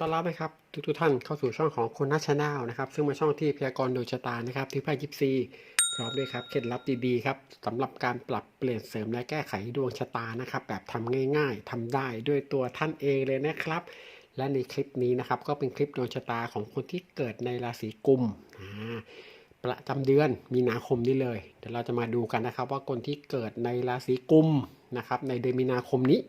ต้อนรับนะครับทุกทุกท่านเข้าสู่ช่องของคนนัชแนลนะครับซึ่งเป็นช่องที่พยากรณ์ดวงชะตานะครับที่ไพ่ยิปซีพร้อมด้วยครับเคล็ดลับดีๆครับสำหรับการปรับเปลี่ยนเสริมและแก้ไขดวงชะตานะครับ แบบทำง่าย ๆทำได้ด้วยตัวท่านเองเลยนะครับ และในคลิปนี้นะครับ ก็เป็นคลิปดวงชะตาของคนที่เกิดในราศีกุมประจำเดือนมีนาคมนี้เลย เดี๋ยวเราจะมาดูกันนะครับ ว่าคนที่เกิดในราศีกุมนะครับในเดือนมีนาคมนี้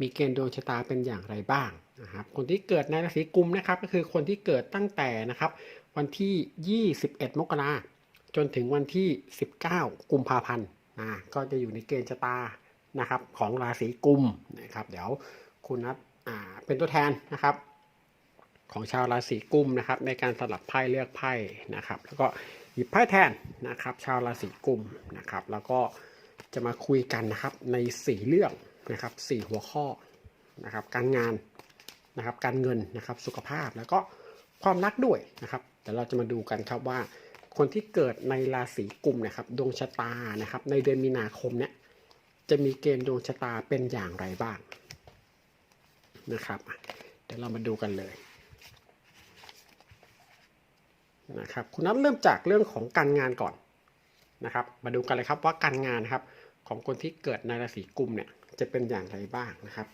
มีเกณฑ์ดวงชะตาเป็นอย่างไรบ้างนะครับคนที่เกิดในราศีกุมนะครับก็คือคนที่เกิดตั้งแต่นะครับวันที่ 21 มกราจนถึงวันที่ 19 กุมภาพันธ์นะก็จะอยู่ในเกณฑ์ชะตานะครับของราศีกุมนะครับเดี๋ยวคุณนัทเป็นตัวแทนนะครับ ของชาวราศีกุมนะครับในการสลับไพ่เลือกไพ่นะครับ แล้วก็หยิบไพ่แทนนะครับ ชาวราศีกุมนะครับ แล้วก็จะมาคุยกันนะครับในสี่เรื่อง นะครับสี่หัวข้อนะครับการงานนะครับการเงินนะครับสุขภาพแล้วก็ความรักด้วยนะครับเดี๋ยวเราจะมาดูกันครับว่า คนที่เกิดในราศีกุมนะครับดวงชะตานะครับในเดือนมีนาคมเนี่ยจะมีเกณฑ์ดวงชะตาเป็นอย่างไรบ้างนะครับอ่เดี๋ยวเรามาดูกันเลยนะครับคุณนัทเริ่มจากเรื่องของการงานก่อนนะครับ มาดูกันเลยครับว่าการงานนะครับของคนที่เกิดในราศีกุมเนี่ย จะเป็นอย่างไรบ้างนะครับ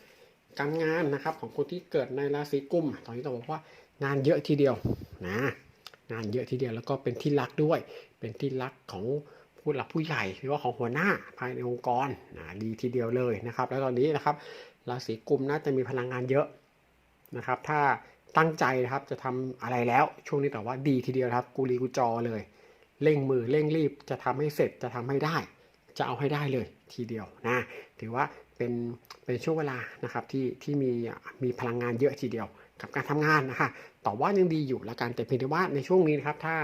การงานนะครับของคนที่เกิดในราศีกุมตอนนี้ต้องบอกว่างานเยอะทีเดียวนะงานเยอะทีเดียวแล้วก็เป็นที่รักด้วย เป็นที่รักของผู้หลักผู้ใหญ่หรือว่าของหัวหน้าภายในองค์กรนะดีทีเดียวเลยนะครับ แล้วตอนนี้นะครับราศีกุมน่าจะมีพลังงานเยอะนะครับ ถ้าตั้งใจนะครับจะทำอะไรแล้วช่วงนี้แต่ว่าดีทีเดียวครับกูรีกูจอเลย เร่งมือเร่งรีบจะทำให้เสร็จจะทำให้ได้ จะเอาให้ได้เลยทีเดียวนะถือว่าเป็นเป็นช่วงเวลานะครับที่ที่มีมีพลังงานเยอะทีเดียว กับการทำงานนะคะต่อว่ายังดีอยู่แล้วกันแต่เพียงแต่ว่าในช่วงนี้นะครับถ้า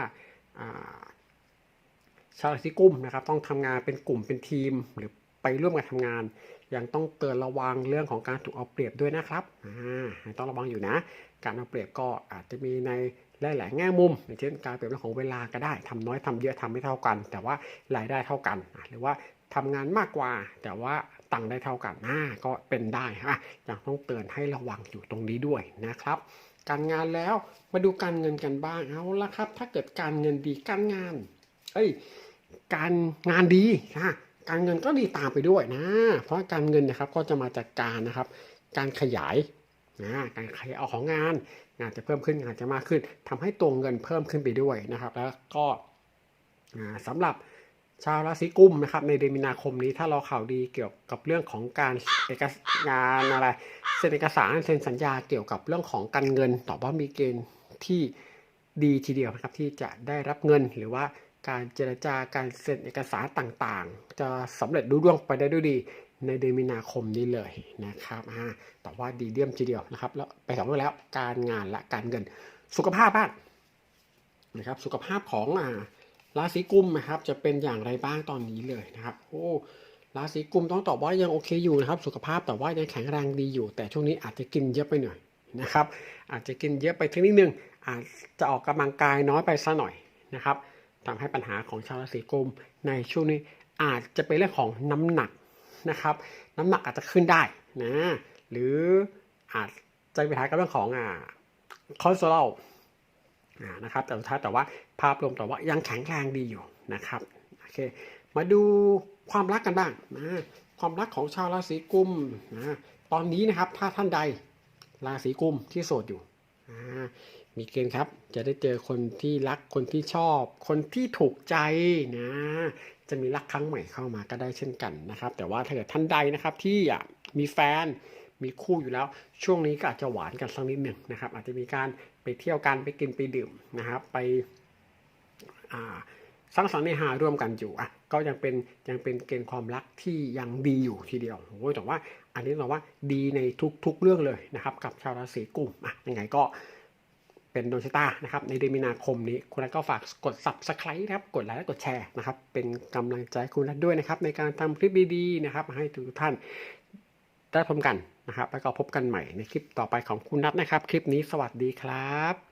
ชาวราศีกุมนะครับต้องทำงานเป็นกลุ่มเป็นทีมหรือไปร่วมกันทำงาน ยังต้องเตือนระวังเรื่องของการถูกเอาเปรียบด้วยนะครับอ่าต้องระวังอยู่นะ การเอาเปรียบก็อาจจะมีใน ได้หลายแง่มุมอย่างเช่นการเปรียบเรื่องของเวลาก็ได้ทำน้อยทำเยอะทำไม่เท่ากัน แต่ว่ารายได้เท่ากัน หรือว่าทำงานมากกว่า แต่ว่าตังค์ได้เท่ากันอ่าก็เป็นได้ฮะยังต้องเตือนให้ระวังอยู่ตรงนี้ด้วยนะครับ การงานแล้วมาดูการเงินกันบ้างเอาละครับ ถ้าเกิดการเงินดีการงาน เอ้ยการงานดีนะการเงินก็ดีตามไปด้วยนะ เพราะการเงินนะครับก็จะมาจากการนะครับ การขยาย การขยายออกของงาน งานจะเพิ่มขึ้นงานจะมากขึ้นทำให้ตัวเงินเพิ่มขึ้นไปด้วยนะครับ แล้วก็อ่าสำหรับชาวราศีกุมนะครับในเดือนมีนาคมนี้ถ้าเราข่าวดีเกี่ยวกับเรื่องของการเอกงานอะไรเซ็นเอกสารเซ็นสัญญาเกี่ยวกับเรื่องของการเงินต่อว่ามีเกณฑ์ที่ดีทีเดียวนะครับที่จะได้รับเงินหรือว่าการเจรจาการเซ็นเอกสารต่างๆ จะสำเร็จรุ่ร่วงไปได้ด้วยดี ในเดือนมีนาคมนี้เลยนะครับแต่ว่าดีเดียมทีเดียวนะครับ แล้วไปสองเรื่องแล้วการงานและการเงิน สุขภาพบ้างนะครับ สุขภาพของอ่าราศีกุมนะครับ จะเป็นอย่างไรบ้างตอนนี้เลยนะครับ โอ้ราศีกุมต้องตอบว่ายังโอเคอยู่นะครับ สุขภาพแต่ว่ายังแข็งแรงดีอยู่ แต่ช่วงนี้อาจจะกินเยอะไปหน่อยนะครับ อาจจะกินเยอะไปทีนิดนึงอาจจะออกกำลังกายน้อยไปซะหน่อยนะครับทำให้ปัญหาของชาวราศีกุมในช่วงนี้อาจจะเป็นเรื่องของน้ำหนัก นะครับ น้ำหนักอาจจะขึ้นได้นะหรืออาจจะมีปัญหากับเรื่องของอ่าคอเลสเตอรอลอ่านะครับแต่สุดท้ายแต่ว่าภาพรวมแต่ว่ายังแข็งแรงดีอยู่นะครับโอเคมาดูความรักกันบ้างนะความรักของชาวราศีกุมนะตอนนี้นะครับถ้าท่านใดราศีกุมที่โสดอยู่มีเกณฑ์ครับ จะได้เจอคนที่รักคนที่ชอบ คนที่ถูกใจนะ จะมีรักครั้งใหม่เข้ามาก็ได้เช่นกันนะครับ แต่ว่าถ้าเกิดท่านใดนะครับที่มีแฟนมีคู่อยู่แล้ว ช่วงนี้ก็อาจจะหวานกันสักนิดหนึ่งนะครับ อาจจะมีการไปเที่ยวกันไปกินไปดื่มนะครับไปสร้างสรรค์ในหาร่วมกันอยู่อะก็ยังเป็นยังเป็นเกณฑ์ความรักที่ยังดีอยู่ทีเดียวโอ้ยแต่ว่าอันนี้เราว่าดีในทุกๆเรื่องเลยนะครับ กับชาวราศีกุมอะยังไงก็ เป็นดวงชะตานะครับในเดือนมีนาคมนี้คุณนัทก็ฝากกด subscribe นะครับกดไลค์และกดแชร์นะครับเป็นกำลังใจคุณนัทด้วยนะครับในการทำคลิปดีๆนะครับให้ทุกท่านได้พบกันนะครับแล้วก็พบกันใหม่ในคลิปต่อไปของคุณนัทนะครับ คลิปนี้สวัสดีครับ